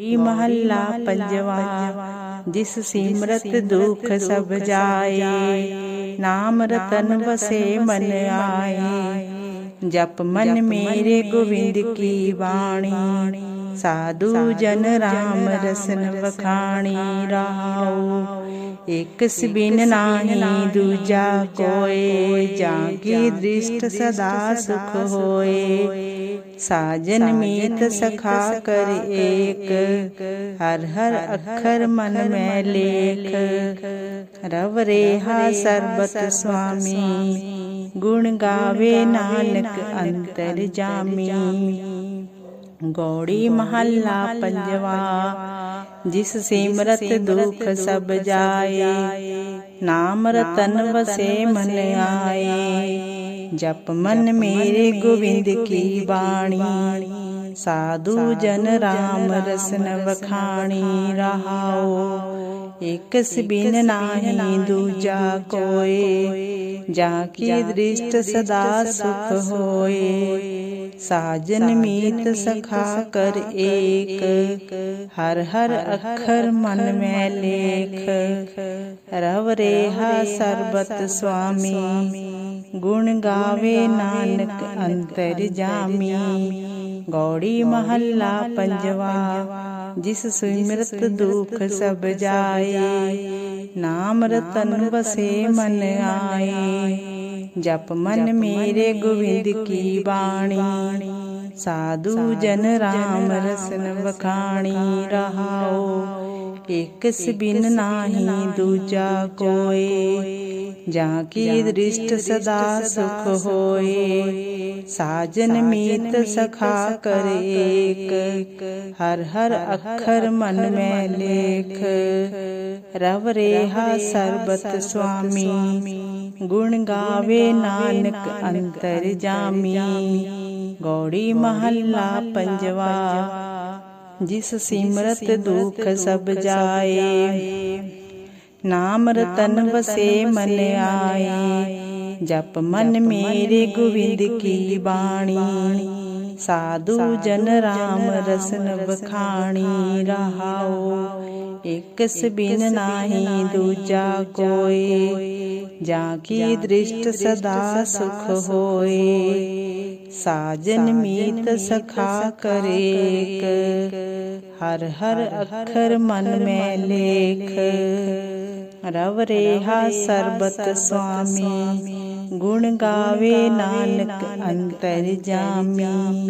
ਈ ਮਹੱਲਾ ਪੰਜਵਾ, ਜਿਸ ਸਿਮਰਤ ਦੁਖ ਸਭ ਜਾਏ, ਨਾਮ ਰਤਨ ਵਸੇ ਮਨ ਆਏ। ਜਪ ਮਨ ਮੇਰੇ ਗੋਵਿੰਦ ਕੀ ਬਾਣੀ, ਸਾਧੂ ਜਨ ਰਾਮ ਰਸਨ ਵਖਾਣੀ ਰਹਾਉ ਇਕ ਬਿਨ ਨਾਹੀ ਦੂਜਾ ਕੋਏ, ਜਾਂ ਕੀ ਦ੍ਰਿਸ਼ਟ ਸਦਾ ਸੁਖ ਹੋਏ। ਸਾਜਨ ਮੀਤ ਸਖਾ ਕਰ ਏਕ। ਹਰ ਹਰ ਅੱਖਰ ਮਨ ਮੈਂ ਲੇਖ। ਰਵ ਰੇਹਾ ਸਰਬਤ ਸੁਆਮੀ ਗੁਣ ਗਾਵੇ ਨਾਨਕ ਅੰਤਰ ਜਾਮੀ। ਗੌੜੀ ਮਹੱਲਾ ਪੰਜਵਾ। ਜਿਸ ਸਿਮਰਤ ਦੁਖ ਸਭ ਜਾਏ। ਨਾਮ ਰਤਨ ਵਸੇ ਮਨ ਆਏ ਜਪ ਮਨ ਮੇਰੇ ਗੋਬਿੰਦ ਕੀ ਬਾਣੀ? ਸਾਧੂ ਜਨ ਰਾਮ ਰਸਨ ਵਖਾਣੀ ਰਹਾਓ। ਇਕ ਬਿਨ ਨਾਹੀ ਦੂਜਾ ਕੋਏ। ਜਾਂ ਕੀ ਦ੍ਰਿਸ਼ਟ ਸਦਾ ਸੁਖ ਹੋਏ। ਸਾਜਨ ਮੀਤ ਸਖਾ ਕਰ ਏਕ। ਹਰ ਹਰ ਅੱਖਰ ਮਨ ਮੈਂ ਲੇਖ। ਰਵ ਰੇਹਾ ਸਰਬਤ ਸੁਆਮੀ ਗੁਣ ਗਾਵੇ ਨਾਨਕ ਅੰਤਰ ਜਾਮੀ। ਗੌੜੀ ਮਹੱਲਾ ਪੰਜਵਾ। ਜਿਸ ਸਿਮਰਤ ਦੁਖ ਸਭ ਜਾਏ। ਨਾਮ ਰਤਨ ਵਸੇ ਮਨ ਆਏ। ਜਪ ਮਨ ਮੇਰੇ ਗੋਬਿੰਦ ਕੀ ਬਾਣੀ। ਸਾਧੂ ਜਨ ਰਾਮ ਰਸਨ ਵਖਾਣੀ ਰਹਾਓ। ਇਕ ਬਿਨ ਨਾਹੀ ਦੂਜਾ ਕੋਏ। ਜਾਂ ਕੀ ਦ੍ਰਿਸ਼ਟ ਸਦਾ ਸੁਖ ਹੋਏ। ਸਾਜਨ ਮੀਤ ਸਖਾ ਕਰ ਏਕ। ਹਰ ਹਰ ਅੱਖਰ ਮਨ ਮੈਂ ਲੇਖ। ਰਵ ਰੇਹਾ ਸਰਬਤ ਸੁਆਮੀ। ਗੁਣ ਗਾਵੇ ਨਾਨਕ ਅੰਤਰ ਜਾਮੀ। ਗੌੜੀ ਮਹੱਲਾ ਪੰਜਵਾ। ਜਿਸ ਸਿਮਰਤ ਦੁਖ ਸਭ ਜਾਏ। ਨਾਮ ਰਤਨ ਵਸੇ ਮਨ ਆਏ। ਜਪ ਮਨ ਮੇਰੇ ਗੋਬਿੰਦ ਕੀ ਬਾਣੀ। ਸਾਧੂ ਜਨ ਰਾਮ ਰਸਨ ਵਖਾਣੀ ਰਹਾਓ। ਇਕ ਬਿਨ ਨਾਹੀ ਦੂਜਾ ਕੋਏ। ਜਾਂ ਕੀ ਦ੍ਰਿਸ਼ਟ ਸਦਾ ਸੁਖ ਹੋਏ। ਸਾਜਨ ਮੀਤ ਸਖਾ ਕਰੇਕ। ਹਰ ਹਰ ਅੱਖਰ ਮਨ ਮੈਂ ਲੇਖ। ਰਵ ਰੇਹਾ ਸਰਬਤ ਸੁਆਮੀ। ਗੁਣ ਗਾਵੇ ਨਾਨਕ ਅੰਤਰ ਜਾਮੀ।